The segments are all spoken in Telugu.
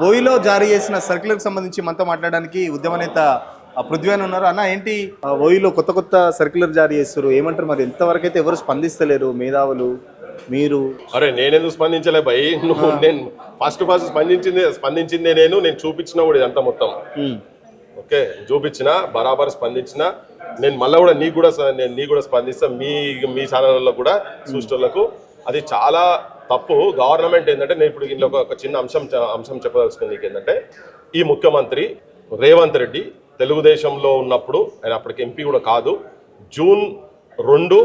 ఓయిలో జారీ చేసిన సర్క్యులర్కి సంబంధించి మనతో మాట్లాడడానికి ఉద్యమ నేత ఆ, పృథ్వీ అని ఉన్నారు. అన్న ఏంటి ఓయిలో కొత్త కొత్త సర్క్యులర్ జారీ చేస్తారు ఏమంటారు మరి? ఎంతవరకు అయితే ఎవరు స్పందిస్తలేరు? మేధావులు మీరు? అరే నేనెందుకు స్పందించలే భయ్ నువ్వు నేను ఫస్ట్ ఫస్ట్ స్పందించింది స్పందించిందే నేను నేను చూపించిన కూడా ఇదంతా మొత్తం. ఓకే చూపించిన బరాబర్ స్పందించిన నేను మళ్ళీ కూడా నీకు కూడా నేను నీకు కూడా స్పందిస్తా మీ మీ ఛానళ్ళలో కూడా చూసేటోళ్ళకు అది చాలా తప్పు. గవర్నమెంట్ ఏంటంటే నేను ఇప్పుడు ఇందులో ఒక- చిన్న అంశం అంశం చెప్పదలుచుకుంది ఏంటంటే ఈ ముఖ్యమంత్రి రేవంత్ రెడ్డి తెలుగుదేశంలో ఉన్నప్పుడు ఆయన అప్పటికి ఎంపీ కూడా కాదు జూన్ రెండు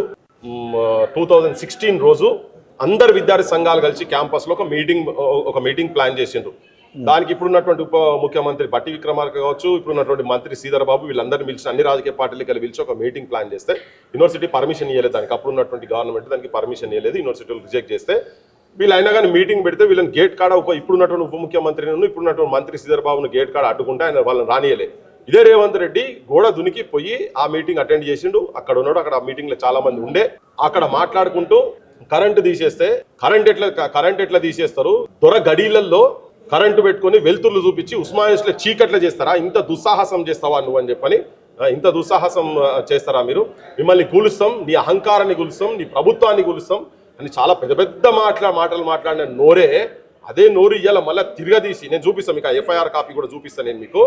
టూ థౌజండ్ సిక్స్టీన్ రోజు అందరు విద్యార్థి సంఘాలు కలిసి క్యాంపస్లో ఒక మీటింగ్ ఒక మీటింగ్ ప్లాన్ చేసిండ్రు. దానికి ఇప్పుడున్నటువంటి ఉప ముఖ్యమంత్రి బట్టి విక్రమార్క కావచ్చు ఇప్పుడున్నటువంటి మంత్రి శ్రీధర్ బాబు వీళ్ళందరినీ పిలిచి అన్ని రాజకీయ పార్టీలు కలిసి పిలిచి ఒక మీటింగ్ ప్లాన్ చేస్తే యూనివర్సిటీ పర్మిషన్ ఇవ్వలేదు దానికి. అప్పుడు ఉన్నటువంటి గవర్నమెంట్ దానికి పర్మిషన్ ఇవ్వలేదు యూనివర్సిటీలు రిజెక్ట్ చేస్తే వీళ్ళు అయినా కానీ మీటింగ్ పెడితే వీళ్ళని గేట్ కాడ ఉప ఇప్పుడున్నటువంటి ఉప ముఖ్యమంత్రిని ఇప్పుడున్నటువంటి మంత్రి శ్రీధర్ బాబును గేట్ కాడ అడ్డుకుంటే ఆయన వాళ్ళని రానియలే. ఇదే రేవంత్ రెడ్డి గోడ దునికి పోయి ఆ మీటింగ్ అటెండ్ చేసిండు. అక్కడ ఉన్నాడు అక్కడ ఆ మీటింగ్లో చాలా మంది ఉండే. అక్కడ మాట్లాడుకుంటూ కరెంటు తీసేస్తే కరెంట్ ఎట్లా కరెంట్ ఎట్లా తీసేస్తారు? దొర గడీలల్లో కరెంటు పెట్టుకొని వెలుతుర్లు చూపించి ఉస్మానియస్లో చీకట్ల చేస్తారా? ఇంత దుస్సాహసం చేస్తావా నువ్వు అని చెప్పని ఇంత దుస్సాహసం చేస్తారా మీరు? మిమ్మల్ని కూలుస్తాం నీ అహంకారాన్ని కూలుస్తాం నీ ప్రభుత్వాన్ని కూలుస్తాం. అని చాలా పెద్ద పెద్ద మాట్లా మాటలు మాట్లాడిన నోరే అదే నోరు ఇయ్యాల మళ్ళీ తిరగదీసి. నేను చూపిస్తాను మీకు ఎఫ్ఐఆర్ కాపీ కూడా చూపిస్తాను నేను మీకు.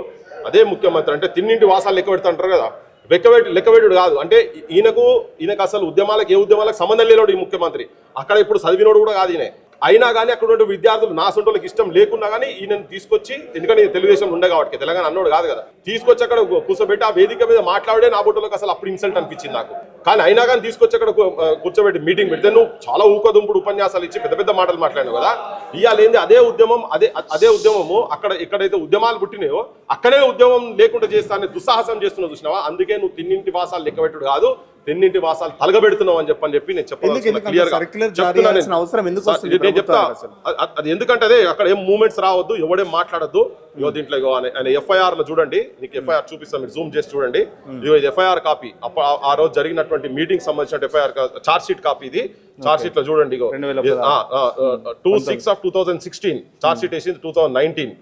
అదే ముఖ్యమంత్రి అంటే తిన్నింటి వాసాలు లెక్క పెడతాంటారు కదా. లెక్కబెట్టి లెక్కబెట్టుడు కాదు. అంటే ఈయనకు ఈయనకు అసలు ఉద్యమాలకు ఏ ఉద్యమాలకు సంబంధం లేనోడు ఈ ముఖ్యమంత్రి. అక్కడ ఇప్పుడు చదివినోడు కూడా కాదు ఈయన. అయినా కానీ అక్కడ ఉన్న విద్యార్థులు నా సొంటోళ్ళకి ఇష్టం లేకున్నా కానీ ఈయనను తీసుకొచ్చి ఎందుకంటే నేను తెలుగుదేశం ఉండే కాబట్టి తెలంగాణ అన్నోడు కాదు కదా. తీసుకొచ్చి అక్కడ కూర్చోబెట్టి ఆ వేదిక మీద మాట్లాడే నా బొట్టులకు అసలు అప్పుడు ఇన్సల్ట్ అనిపించింది నాకు. కానీ అయినా కానీ తీసుకొచ్చి అక్కడ కూర్చోబెట్టి మీటింగ్ పెడితే నువ్వు చాలా ఊకదుంపుడు ఉపన్యాసాలు ఇచ్చి పెద్ద పెద్ద మాటలు మాట్లాడినావు కదా. ఇవాళ ఏంది అదే ఉద్యమం అదే అదే ఉద్యమము అక్కడ ఎక్కడైతే ఉద్యమాలు పుట్టినాయో అక్కడే ఉద్యమం లేకుండా చేస్తానని దుస్సాహసం చేస్తున్నావు చూసినావా? అందుకే నువ్వు తిన్నింటి వాసాలు లెక్క పెట్టుడు కాదు తిన్నింటి వాసాలు తలగబెడుతున్నావు అని చెప్పని చెప్పి నేను చెప్పాలి నేను. చెప్తా అది ఎందుకంటే అదే అక్కడ ఏం మూమెంట్స్ రావద్దు ఎవడేం మాట్లాడద్దు. ఇగో దీంట్లో ఇగో ఆయన- ఎఫ్ఐఆర్లో చూడండి నీకు ఎఫ్ఐఆర్ చూపిస్తాను మీరు జూమ్ చేసి చూడండి. ఇగో ఇది ఎఫ్ఐఆర్ కాపీ. ఆ- రోజు జరిగినటువంటి మీటింగ్ సంబంధించిన ఎఫ్ఐఆర్ చార్జ్ షీట్ కాపీ ఇది. చార్జ్ షీట్లో చూడండి ఇగో. Two six of two thousand sixteen charge sheet వేసింది టూ థౌసండ్ నైన్టీన్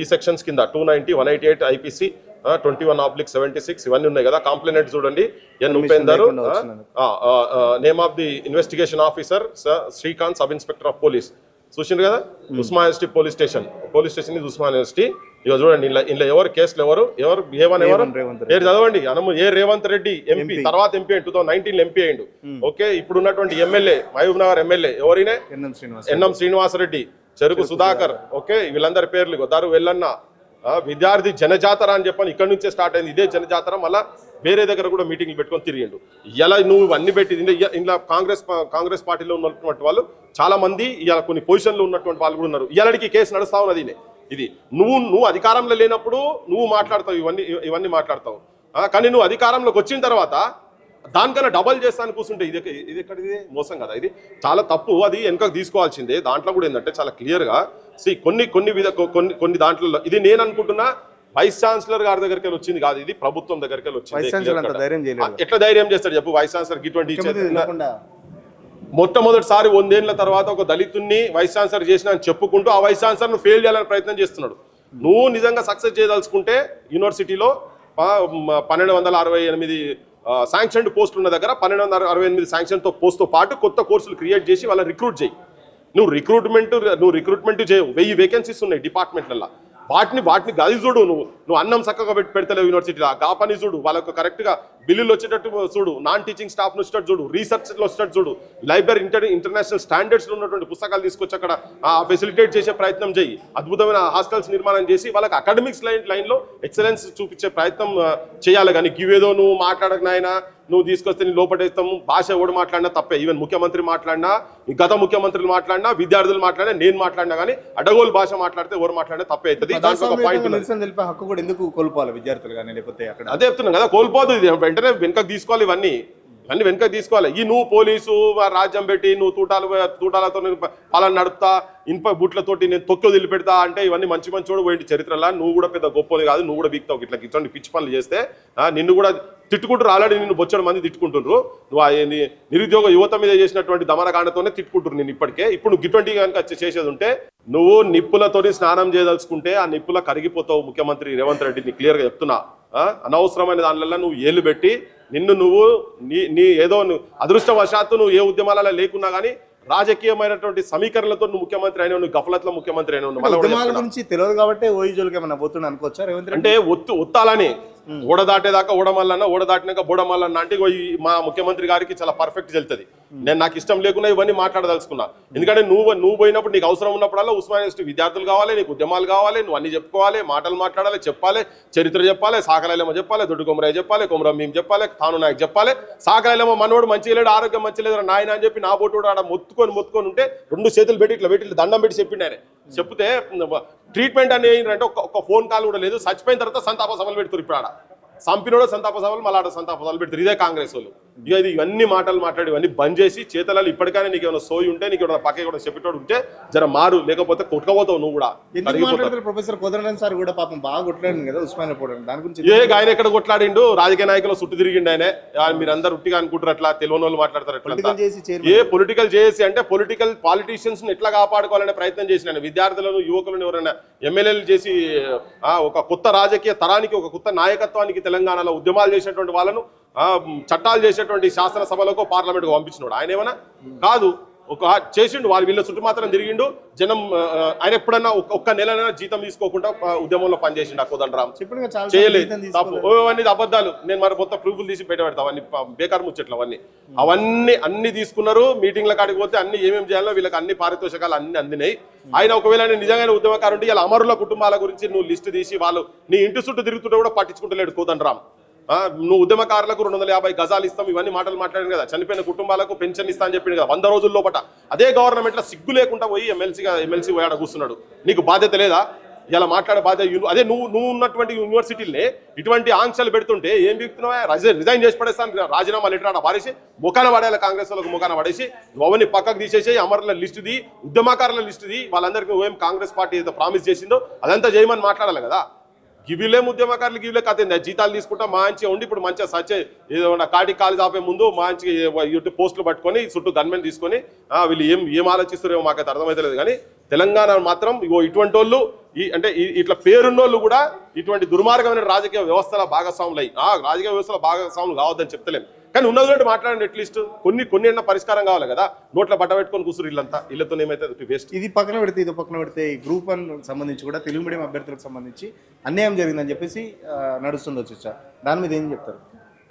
ఈ సెక్షన్స్ కింద two ninety one eighty eight IPC twenty one oblique seventy six ఇవన్నీ ఉన్నాయి కదా. కాంప్లైనెంట్ చూడండి. N Upender. Name of the investigation officer Srikanth sub inspector of police చూసిండ్రు కదా? Osma university police station police station ఇది ఉస్మాన్ యూనివర్సిటీ. ఇక చూడండి ఇలా ఇందులో ఎవరు కేసులు ఎవరు? ఎవరు ఏ వన్ ఎవరు? పేరు చదవండి. అనము ఏ రేవంత్ రెడ్డి ఎంపీ. తర్వాత MP two thousand nineteen MP అయ్యిండు. ఓకే ఇప్పుడు ఉన్నటువంటి MLA Mahabub Nagar MLA ఎవరినే? NM Srinivas NM Srinivas Reddy Cheruku Sudhakar okay వీళ్ళందరి పేర్లు ఇగో దారు వెళ్ళన్న విద్యార్థి జనజాతర అని చెప్పని ఇక్కడ నుంచే స్టార్ట్ అయింది. ఇదే జనజాతర మళ్ళా వేరే దగ్గర కూడా మీటింగ్లు పెట్టుకొని తిరిగిండు. ఇలా నువ్వు అన్ని పెట్టి ఇందులో కాంగ్రెస్ కాంగ్రెస్ పార్టీలో ఉన్నటువంటి వాళ్ళు చాలా మంది ఇలా కొన్ని పొజిషన్లో ఉన్నటువంటి వాళ్ళు కూడా ఉన్నారు. ఇలాంటి కేసు నడుస్తా ఉన్నది. ఇది నువ్వు నువ్వు అధికారంలో లేనప్పుడు నువ్వు మాట్లాడతావు ఇవన్నీ ఇవన్నీ మాట్లాడతావు. కానీ నువ్వు అధికారంలోకి వచ్చిన తర్వాత దానికన్నా డబల్ చేస్తాను కూర్చుంటే ఇది ఇది ఎక్కడ ఇది మోసం కదా ఇది. చాలా తప్పు. అది వెనకకు తీసుకోవాల్సిందే. దాంట్లో కూడా ఏంటంటే చాలా క్లియర్గా సి కొన్ని కొన్ని విధ కొన్ని కొన్ని దాంట్లో ఇది నేను అనుకుంటున్నా వైస్ ఛాన్సలర్ గారి దగ్గరికి వచ్చింది కాదు ఇది. ప్రభుత్వం దగ్గరికి వచ్చింది. ఎట్లా ధైర్యం చేస్తాడు చెప్పు? వైస్ ఛాన్సలర్ ఇటువంటి మొట్టమొదటిసారి వందేళ్ళ తర్వాత ఒక దళితుణ్ణి వైస్ ఛాన్సలర్ చేసిన అని చెప్పుకుంటూ ఆ వైస్ ఛాన్సలర్ ఫెయిల్ చేయాలని ప్రయత్నం చేస్తున్నాడు. నువ్వు నిజంగా సక్సెస్ చేయదలుచుకుంటే యూనివర్సిటీలో పన్నెండు వందల అరవై ఎనిమిది శాంక్షన్డ్ పోస్ట్ ఉన్న దగ్గర పన్నెండు వందల అరవై ఎనిమిది శాంక్షన్తో పోస్ట్తో పాటు కొత్త కోర్సులు క్రియేట్ చేసి వాళ్ళని రిక్రూట్ చేయి. నువ్వు రిక్రూట్మెంట్ నువ్వు రిక్రూట్మెంట్ చేయవు. వెయ్యి వేకెన్సీస్ ఉన్నాయి డిపార్ట్మెంట్లలో వాటిని వాటిని గది చూడు నువ్వు. నువ్వు అన్నం చక్కగా పెట్టి పెడతలేవు యూనివర్సిటీలో ఆ గాపని చూడు. వాళ్ళకు కరెక్ట్గా బిల్లులు వచ్చేటట్టు చూడు నాన్ టీచింగ్ స్టాఫ్ను వచ్చేటట్టు చూడు రీసెర్చ్లో వచ్చేటట్టు చూడు. లైబ్రరీ ఇంటర్ ఇంటర్నేషనల్ స్టాండర్డ్స్లో ఉన్నటువంటి పుస్తకాలు తీసుకొచ్చి అక్కడ ఫెసిలిటేట్ చేసే ప్రయత్నం చేయి. అద్భుతమైన హాస్టల్స్ నిర్మాణం చేసి వాళ్ళకి అకాడమిక్స్ లైన్ లైన్లో ఎక్సలెన్స్ చూపించే ప్రయత్నం చేయాలి. కానీ గివేదో నువ్వు మాట్లాడక నాయనా. నువ్వు తీసుకొస్తే నీ లోపటేస్తాము. భాష ఎవడు మాట్లాడినా తప్పే. ఈవెన్ ముఖ్యమంత్రి మాట్లాడినా గత ముఖ్యమంత్రులు మాట్లాడినా విద్యార్థులు మాట్లాడినా నేను మాట్లాడినా కానీ అడగోలు భాష మాట్లాడితే ఎవరు మాట్లాడినా తప్పే అవుతుంది. దాంట్లో ఒక పాయింట్ తెలిపే హక్కు కూడా ఎందుకు కోల్పోవాలి విద్యార్థులు కానీ లేకపోతే అక్కడ? అదే చెప్తున్నాను కదా కోల్పోదు ఇది. వెంటనే వెనుకకు తీసుకోవాలి ఇవన్నీ. ఇవన్నీ వెనక తీసుకోవాలి. ఈ నువ్వు పోలీసు రాజ్యం పెట్టి నువ్వు తూటాలు తూటాలతో నేను పాలన నడుపుతా ఇనుప బుట్లతోటి నేను తొక్కి వదిలిపెడతా అంటే ఇవన్నీ మంచి మంచి కూడా పోయింది చరిత్రలా. నువ్వు కూడా పెద్ద గొప్పది కాదు నువ్వు కూడా బీక్తావు ఇట్లా ఇట్లాంటి పిచ్చి పనులు చేస్తే నిన్ను కూడా తిట్టుకుంటారు ఆల్రెడీ నిన్ను బొచ్చడం మంది తిట్టుకుంటుండ్రు నువ్వు ఏంది నిరుద్యోగ యువత మీద చేసినటువంటి దమనకాండతోనే తిట్టుకుంటారు నేను ఇప్పటికే. ఇప్పుడు నువ్వు గిటువంటి కనుక చేసేది ఉంటే నువ్వు నిప్పులతోని స్నానం చేయదలుచుకుంటే ఆ నిప్పుల కరిగిపోతావు ముఖ్యమంత్రి రేవంత్ రెడ్డి నీ క్లియర్గా చెప్తున్నా. అనవసరమైన దానివల్ల నువ్వు ఏళ్ళు పెట్టి నిన్ను నువ్వు నీ నీ ఏదో అదృష్టవశాత్తు నువ్వు ఏ ఉద్యమాలలో లేకున్నా కానీ రాజకీయమైనటువంటి సమీకరణలతో నువ్వు ముఖ్యమంత్రి అయిన నువ్వు గఫలత్లో ముఖ్యమంత్రి అయిన. గురించి తెలియదు కాబట్టి ఓయి జోలికి ఏమైనా పోతున్నా అనుకోవచ్చా అంటే ఒత్తు ఒత్తాలని. ఓడ దాటేదాకా ఓడమల్లన్న ఓడ దాటినాక బోడమల్లన్న అంటే మా ముఖ్యమంత్రి గారికి చాలా పర్ఫెక్ట్ వెళ్తుంది నేను నాకు ఇష్టం లేకుండా ఇవన్నీ మాట్లాడదలుచుకున్నా. ఎందుకంటే నువ్వు నువ్వు పోయినప్పుడు నీకు అవసరం ఉన్నప్పుడల్లా ఉస్మానియా విద్యార్థులు కావాలి నీకు ఉద్యమాలు కావాలి నువ్వు అన్ని చెప్పుకోవాలి మాటలు మాట్లాడాలి చెప్పాలి చరిత్ర చెప్పాలి సాకలైలమ్మ చెప్పాలి దొడ్డు కొమరయ్య చెప్పాలి కొమరం మేము చెప్పాలి తాను నాయకు చెప్పాలి. సాకలైలమ్మ మనోడు మంచిగా లేడు ఆరోగ్యం మంచి లేదు నాయన అని చెప్పి నా బోటు ఆడ మొత్తుకొని మొత్తుకొని ఉంటే రెండు చేతులు పెట్టి ఇట్లా పెట్టి దండం పెట్టి చెప్పిండు చెప్తే ట్రీట్మెంట్ అని ఏంటంటే ఒక ఒక ఫోన్ కాల్ కూడా లేదు. చచ్చిపోయిన తర్వాత సంతాప సభలు పెడుతున్నారు ఇప్పుడు ఆడ. సంపినోడు సంతాప సభలు మళ్ళీ ఆడ సంతాప సభలు పెడుతున్నారు. ఇదే కాంగ్రెస్ వాళ్ళు. ఇది ఇవన్నీ మాటలు మాట్లాడి ఇవన్నీ బంద్ చేసి చేతలలో ఇప్పటికైనా నీకు ఏమైనా సోయి ఉంటే నీకు ఏమైనా పక్క కూడా చెప్పేటోడు ఉంటే జర మారు లేకపోతే కొట్టుకపోతావు నువ్వు కూడా. ప్రొఫెసర్ కోదండరాం సార్ కూడా పాపం బాగా కొట్లాడింది కదా ఉస్మానియా పోవడం దాని గురించి ఏ ఆయన ఎక్కడ కొట్లాడిండు? రాజకీయ నాయకులు చుట్టూ తిరిగిండు ఆయన. మీరందరూ ఉట్టిగా అనుకుంటారు అట్లా తెలియని వాళ్ళు మాట్లాడతారు ఏ పొలిటికల్ చేసి అంటే పొలిటికల్ పాలిటీషియన్స్ ఎట్లా కాపాడుకోవాలనే ప్రయత్నం చేసిన విద్యార్థులను యువకులను ఎవరైనా ఎమ్మెల్యేలు చేసి ఆ, ఒక కొత్త రాజకీయ తరానికి ఒక కొత్త నాయకత్వానికి తెలంగాణలో ఉద్యమాలు చేసినటువంటి వాళ్ళను చట్టాలు చేసేటువంటి శాసనసభలకు పార్లమెంట్కు పంపించినాడు. ఆయన ఏమన్నా? కాదు. ఒక చేసిండు వాళ్ళు వీళ్ళ చుట్టూ మాత్రం తిరిగిండు. జనం ఆయన ఎప్పుడన్నా ఒక్క- నెలనైనా జీతం తీసుకోకుండా ఉద్యమంలో పనిచేసిండు ఆ కోదండరాం చెప్పిన కదా చాలా చేయలేదు. అవన్నీ అబద్ధాలు. నేను మరి మొత్తం ప్రూఫ్లు తీసి పెట్టబెడతా అవన్నీ బేకార్ ముచ్చట్లు అవన్నీ. అవన్నీ అన్ని తీసుకున్నారు. మీటింగ్ల కాడికి పోతే అన్ని ఏమేమి చేయాలో వీళ్ళకి అన్ని పారితోషికాలు అన్ని అందినాయి. ఆయన ఒకవేళ నేను నిజంగానే ఉద్యమకారు ఉంటే ఇలా అమరుల కుటుంబాల గురించి నువ్వు లిస్ట్ తీసి వాళ్ళు నీ ఇంటి చుట్టూ తిరుగుతుంటే కూడా పట్టించుకుంటలేడు కోదండరాం ఆ, నువ్వు ఉద్యమకారులకు రెండు వందల యాభై గజాలు ఇస్తాం ఇవన్నీ మాటలు మాట్లాడాను కదా. చనిపోయిన కుటుంబాలకు పెన్షన్ ఇస్తా అని చెప్పింది కదా. వంద రోజుల లోపట. అదే గవర్నమెంట్లో సిగ్గు లేకుండా పోయి ఎమ్మెల్సీగా ఎమ్మెల్సీ పోయాడ కూర్చున్నాడు. నీకు బాధ్యత లేదా? ఇలా మాట్లాడే బాధ్యత అదే నువ్వు నువ్వు ఉన్నటువంటి యూనివర్సిటీలనే ఇటువంటి ఆంక్షలు పెడుతుంటే ఏం చెప్తున్నావా రిజైన్ చేసి పడేస్తాను. రాజీనామా లెటర్ ఆడ పారేసి ముఖాన పడేయాలి కాంగ్రెస్ వాళ్ళకి ముఖాన పడేసి అవన్నీ పక్కకు తీసేసి అమరుల లిస్ట్ ది ఉద్యమకారుల లిస్ట్ ది వాళ్ళందరికీ ఏం కాంగ్రెస్ పార్టీ ఏదో ప్రామిస్ చేసిందో అదంతా చేయమని మాట్లాడాలి కదా. గివిలే ఉద్యమకారులు గివిలే కథ జీతాలు తీసుకుంటా మంచిగా ఉండి ఇప్పుడు మంచిగా సచ్చే ఏదో ఉన్న కాటి కాలు చాపే ముందు మంచిగా ఇటు పోస్టులు పట్టుకొని చుట్టూ గన్మెన్ తీసుకొని వీళ్ళు ఏం ఏం ఆలోచిస్తారేమో మాకైతే అర్థమైతలేదు. కానీ తెలంగాణ మాత్రం ఇగో ఇటువంటి వాళ్ళు ఈ అంటే ఇట్లా పేరున్నోళ్ళు కూడా ఇటువంటి దుర్మార్గమైన రాజకీయ వ్యవస్థల భాగస్వాములు అయ్యి ఆ రాజకీయ వ్యవస్థల భాగస్వాములు కావద్దని చెప్తలేము కానీ ఉన్నది మాట్లాడండి అట్లీస్ట్. కొన్ని కొన్ని అన్న పరిష్కారం కావాలి కదా. నోట్ల బట్ట పెట్టుకొని కూర్చురు ఇల్లంతా. ఇళ్ళతో ఏమైతే వేస్ట్ ఇది పక్కన పెడితే ఇది పక్కన పెడితే ఈ గ్రూప్ వన్ సంబంధించి కూడా తెలుగు మీడియం అభ్యర్థులకు సంబంధించి అన్యాయం జరిగిందని చెప్పేసి నడుస్తుంది వచ్చి దాని మీద ఏం చెప్తారు?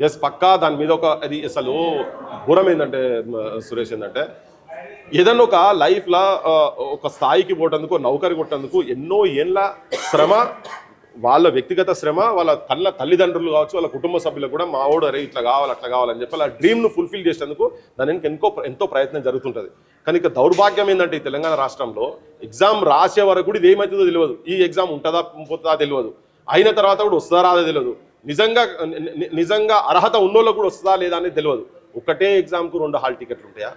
ఎస్ పక్కా దాని మీద ఒక అది అసలు ఘోరం ఏంటంటే సురేష్ ఏంటంటే ఏదన్నా ఒక లైఫ్లో ఒక స్థాయికి పోటందుకు నౌకరి కొట్టేందుకు ఎన్నో ఏళ్ళ శ్రమ వాళ్ళ వ్యక్తిగత శ్రమ వాళ్ళ తల్ల తల్లిదండ్రులు కావచ్చు వాళ్ళ కుటుంబ సభ్యులు కూడా మా ఓడు అరే ఇట్లా కావాలి అట్లా కావాలని చెప్పి వాళ్ళ డ్రీమ్ను ఫుల్ఫిల్ చేసేందుకు దాని ఎంతో ఎంతో ప్రయత్నం జరుగుతుంటుంది. కానీ ఇక దౌర్భాగ్యం ఏంటంటే ఈ తెలంగాణ రాష్ట్రంలో ఎగ్జామ్ రాసే వరకు కూడా ఇది ఏమవుతుందో తెలియదు. ఈ ఎగ్జామ్ ఉంటుందా పోతుందా తెలియదు. అయిన తర్వాత కూడా వస్తుందా రాదా తెలియదు. నిజంగా నిజంగా అర్హత ఉన్నోళ్ళకు కూడా వస్తుందా లేదా అనేది తెలియదు. ఒకటే ఎగ్జామ్కు రెండు హాల్ టికెట్లు ఉంటాయా?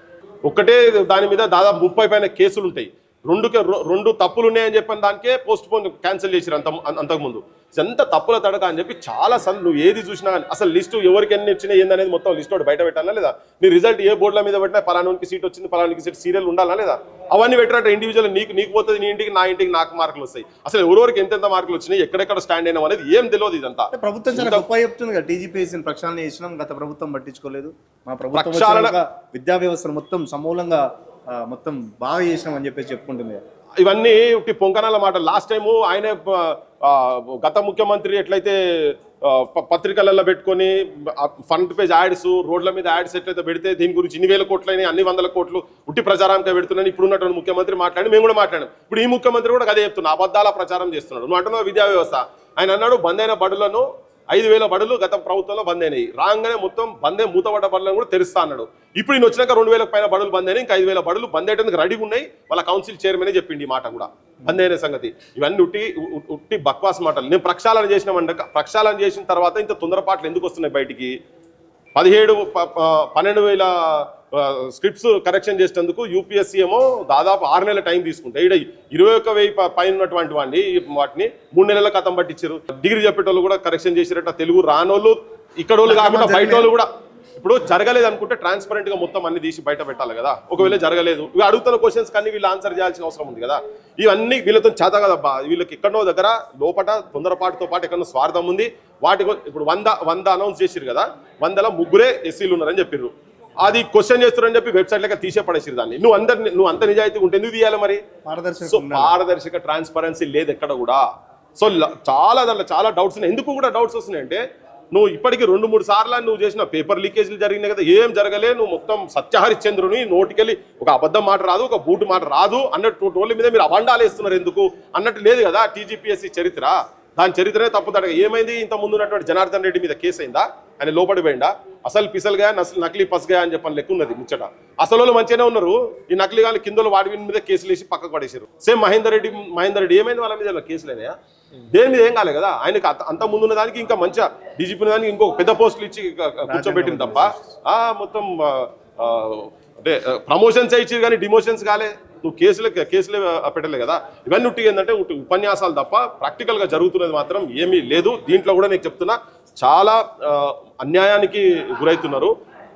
ఒకటే దాని మీద దాదాపు ముప్పై పైన కేసులు ఉంటాయి. రెండు రెండు తప్పులు ఉన్నాయని చెప్పిన దానికే పోస్ట్ పోన్ క్యాన్సిల్ చేసిరు అంత అంతకుముందు. ఎంత తప్పుల తడక అని చెప్పి చాలా సన్ నువ్వు ఏది చూసినా కానీ అసలు లిస్టు ఎవరికి ఎన్ని వచ్చినాయి ఏందనేది మొత్తం లిస్ట్ ఒకటి బయట పెట్టాలా లేదా? నీ రిజల్ట్ ఏ బోర్డుల మీద పెట్టినా పలానానికి సీట్ వచ్చింది పలానానికి సీట్ సీరియల్ ఉండాలా లేదా? అవన్నీ పెట్టినట్టు ఇండివిజువల్ నీకు నీకు పోతుంది నీ ఇంటికి నా ఇంటికి నాకు మార్కులు వస్తాయి. అసలు ఎవరెవరికి ఎంతెంత మార్కులు వచ్చినాయి ఎక్కడెక్కడ స్టాండ్ అయినా అనేది ఏం తెలియదు ఇదంతా. ప్రభుత్వం చాలా గొప్ప చెప్తుంది కదా ప్రక్షాళన చేసినాం గత ప్రభుత్వం పట్టించుకోలేదు. మా ప్రభుత్వం విద్యా వ్యవస్థను మొత్తం సమూలంగా మొత్తం బాగా చేసినాం అని చెప్పేసి చెప్పుకుంటుంది. ఇవన్నీ ఒకటి పొంకనాల మాట. లాస్ట్ టైము ఆయనే గత ముఖ్యమంత్రి ఎట్లయితే పత్రికలలో పెట్టుకొని ఫ్రంట్ పేజ్ యాడ్స్ రోడ్ల మీద యాడ్స్ ఎట్లయితే పెడితే దీని గురించి ఇన్ని వేల కోట్లని అన్ని వందల కోట్లు ఉట్టి ప్రచారానికి పెడుతున్నాను ఇప్పుడు ఉన్నటువంటి ముఖ్యమంత్రి మాట్లాడి మేము కూడా మాట్లాడాం ఇప్పుడు ఈ ముఖ్యమంత్రి కూడా అదే చెప్తున్నా అబద్ధాల ప్రచారం చేస్తున్నాడు. నువ్వు అంటున్నావు విద్యా వ్యవస్థ. ఆయన అన్నాడు బంద్ అయిన బడులను ఐదు వేల బడులు గత ప్రభుత్వంలో బంద్ అయినాయి రాగానే మొత్తం బందే మూతబడ్డ బడులను కూడా తెరుస్తా అన్నాడు. ఇప్పుడు ఈయన వచ్చినాక రెండు వేలకు పైన బడులు బంద్ అయినాయి ఇంకా ఐదు వేల బడులు బంద్ అయ్యేందుకు రెడీగా ఉన్నాయి. వాళ్ళ కౌన్సిల్ చైర్మనే చెప్పింది ఈ మాట కూడా. బంద్ అయిన సంగతి. ఇవన్నీ ఉట్టి ఉ- ఉట్టి బక్వాస్ మాటలు. నేను ప్రక్షాళన చేసినామంట ప్రక్షాళన చేసిన తర్వాత ఇంత తొందరపాట్లు ఎందుకు వస్తున్నాయి బయటికి? పదిహేడు ప- పన్నెండు వేల స్క్రిప్ట్స్ కరెక్షన్ చేసేందుకు యూపీఎస్సీ ఏమో దాదాపు ఆరు నెలల టైం తీసుకుంటాయి ఇక్కడ ఇరవై ఒక్క వెయ్యి ప- పైన ఉన్నటువంటి వాడిని వాటిని మూడు నెలల కథం పట్టించారు డిగ్రీ చెప్పేటోళ్ళు కూడా కరెక్షన్ చేసిరట తెలుగు రానోళ్ళు ఇక్కడ వాళ్ళు కాకుండా బయట వాళ్ళు కూడా. ఇప్పుడు జరగలేదు అనుకుంటే ట్రాన్స్పరెంట్గా మొత్తం అన్ని తీసి బయట పెట్టాలి కదా. ఒకవేళ జరగలేదు ఇవి అడుగుతున్న క్వశ్చన్స్ కన్నీ వీళ్ళు ఆన్సర్ చేయాల్సిన అవసరం ఉంది కదా. ఇవన్నీ వీళ్ళతో చేత కదబ్బా వీళ్ళకి ఎక్కడో దగ్గర లోపట తొందరపాటుతో పాటు ఎక్కడో స్వార్థం ఉంది. వాటి ఇప్పుడు వంద వంద అనౌన్స్ చేసిరు కదా. వందల ముగ్గురే ఎస్సీలు ఉన్నారని చెప్పిర్రు. అది క్వశ్చన్ చేస్తున్నారని చెప్పి వెబ్సైట్ లెక్క తీసే పడేసిరు దాన్ని. నువ్వు అందరిని నువ్వు అంత నిజాయితీ ఉంటే ఎందుకు తీయాలి మరి? సో పారదర్శక ట్రాన్స్పరెన్సీ లేదు ఎక్కడ కూడా. సో చాలా దాంట్లో చాలా డౌట్స్ ఉన్నాయి. ఎందుకు కూడా డౌట్స్ వస్తున్నాయి అంటే నువ్వు ఇప్పటికి రెండు మూడు సార్లు నువ్వు చేసిన పేపర్ లీకేజీలు జరిగినాయి కదా ఏం జరగలే నువ్వు మొత్తం సత్యహరిశ్చంద్రుని నోటికెళ్ళి ఒక అబద్ధం మాట రాదు ఒక బూటు మాట రాదు అన్నట్టు టోళ్ళ మీద మీరు అబండాలు వేస్తున్నారు ఎందుకు? అన్నట్టు లేదు కదా టీజీపీఎస్సీ చరిత్ర. దాని చరిత్రనే తప్పుతాడు. ఏమైంది? ఇంత ముందు ఉన్నటువంటి జనార్దన్ రెడ్డి మీద కేసు అయిందా? ఆయన లోపడి పోయిందా అసలు పిసలుగా అసలు నకిలీ పసగా అని చెప్పని లెక్క ఉన్నది ముచ్చట. అసలు వాళ్ళు మంచిగానే ఉన్నారు. ఈ నకిలీ కానీ కిందలు వాడి మీద కేసులు వేసి పక్కకు పడేసారు సేమ్ మహేందర్ రెడ్డి మహేందర్ రెడ్డి ఏమైంది వాళ్ళ మీద? కేసులేనా దేని మీద ఏం కాలే కదా? ఆయనకి అంత- ముందున్న దానికి ఇంకా మంచిగా డీజీపీ దానికి ఇంకో పెద్ద పోస్టులు ఇచ్చి కూర్చోబెట్టింది తప్ప. ఆ మొత్తం అంటే ప్రమోషన్స్ ఇచ్చి కానీ డిమోషన్స్ కాలే. నువ్వు కేసులు కేసులే పెట్టలే కదా? ఇవన్నీ ఉట్టి ఏంటంటే ఉట్టి ఉపన్యాసాలు తప్ప ప్రాక్టికల్గా జరుగుతున్నది మాత్రం ఏమీ లేదు. దీంట్లో కూడా నేను చెప్తున్నా చాలా అన్యాయానికి గురవుతున్నారు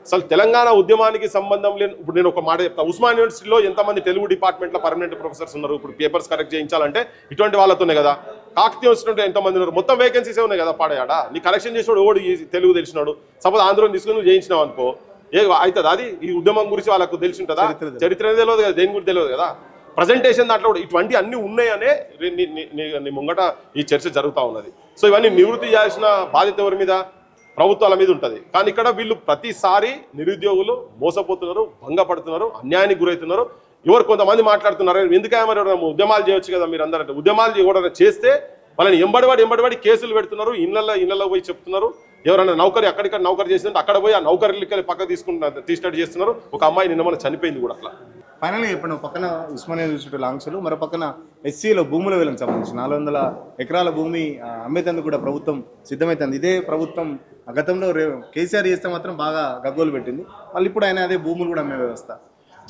అసలు తెలంగాణ ఉద్యమానికి సంబంధం లేని ఇప్పుడు నేను ఒక మాట చెప్తా. ఉస్మాన్ యూనివర్సిటీలో ఎంతమంది తెలుగు డిపార్ట్మెంట్లో పర్మనెంట్ ప్రొఫెసర్స్ ఉన్నారు? ఇప్పుడు పేపర్స్ కరెక్ట్ చేయించాలంటే ఇటువంటి వాళ్ళతోనే కదా? కాకతీయ యూనివర్సిటీ ఎంతమంది ఉన్నారు? మొత్తం వేకెన్సీసే ఉన్నాయి కదా పాడయాడ? నీ కరెక్షన్ చేసినాడు ఓడి ఈ తెలుగు తెలిసినాడు? సపోజ్ ఆంధ్రలో తీసుకుని నువ్వు చేయించినావు అనుకో. ఏ అవుతుంది? అది ఈ ఉద్యమం గురించి వాళ్ళకు తెలిసి ఉంటుందా చరిత్ర తెలియదు. కదా దేని గురించి తెలియదు కదా? ప్రజెంటేషన్ దాంట్లో కూడా ఇటువంటి అన్ని ఉన్నాయనే నీ- ముంగట ఈ చర్చ జరుగుతూ ఉన్నది. సో ఇవన్నీ నివృత్తి చేయాల్సిన బాధ్యత ఎవరి మీద? ప్రభుత్వాల మీద ఉంటుంది. కానీ ఇక్కడ వీళ్ళు ప్రతిసారి నిరుద్యోగులు మోసపోతున్నారు భంగపడుతున్నారు అన్యాయానికి గురవుతున్నారు. ఎవరు కొంతమంది మాట్లాడుతున్నారు ఎందుకే మరి ఉద్యమాలు చేయొచ్చు కదా మీరు అందరంటే ఉద్యమాలు ఎవరైనా చేస్తే వాళ్ళని ఎంబడివాడి ఎంబడివాడి కేసులు పెడుతున్నారు. ఇళ్ళల్లో ఇళ్ళల్లో పోయి చెప్తున్నారు. ఎవరైనా నౌకరి అక్కడిక్కడ నౌకరి చేసిందంటే అక్కడ పోయి ఆ నౌకరీలకి పక్క తీసుకుంటున్నారు తీసినట్టు చేస్తున్నారు. ఒక అమ్మాయి నిన్న మన చనిపోయింది కూడా అట్లా. ఫైనల్గా ఇప్పుడు పక్కన ఉస్మానియా యూనివర్సిటీ లాంగ్స్లు మరో పక్కన ఎస్సీలో భూముల వేలకు సంబంధించి నాలుగు వందల ఎకరాల భూమి అమ్మేతందుకు కూడా ప్రభుత్వం సిద్ధమవుతుంది ఇదే ప్రభుత్వం గతంలో రే కేసీఆర్ చేస్తే మాత్రం బాగా గగ్గోలు పెట్టింది. మళ్ళీ ఇప్పుడు ఆయన అదే భూములు కూడా అమ్మే వ్యవస్థ.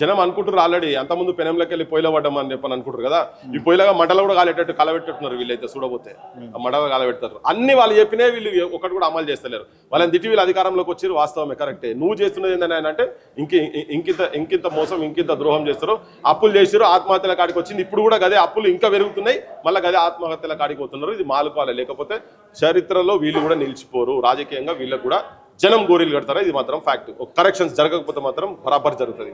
జనం అనుకుంటారు ఆల్రెడీ అంతకుముందు పెనంలోకి వెళ్ళి పొయ్యిలో పడ్డం అని చెప్పని అనుకుంటారు కదా. ఈ పొయ్యిలాగా మంటలు కూడా కాలేటట్టు కలబెట్టుతున్నారు వీళ్ళైతే చూడబోతే. ఆ మంటలు కాలబెడతారు. అన్ని వాళ్ళు చెప్పినే వీళ్ళు ఒకటి కూడా అమలు చేస్తలేరు. వాళ్ళని తిట్టి వీళ్ళు అధికారంలోకి వచ్చారు వాస్తవమే కరెక్టే నువ్వు చేస్తున్నది ఏంటని ఆయన అంటే ఇంక ఇంకింత ఇంకింత మోసం ఇంకింత ద్రోహం చేస్తారు. అప్పులు చేసారు ఆత్మహత్యల కాడికి వచ్చింది. ఇప్పుడు కూడా గదే అప్పులు ఇంకా పెరుగుతున్నాయి. మళ్ళీ గదే ఆత్మహత్యల కాడికి పోతున్నారు. ఇది మాలుకోవాలి లేకపోతే చరిత్రలో వీళ్ళు కూడా నిలిచిపోరు. రాజకీయంగా వీళ్ళకు కూడా జనం గోరీలు కడతారా? ఇది మాత్రం ఫ్యాక్ట్ కరెక్షన్స్ జరగకపోతే మాత్రం బరాబర్ జరుగుతుంది.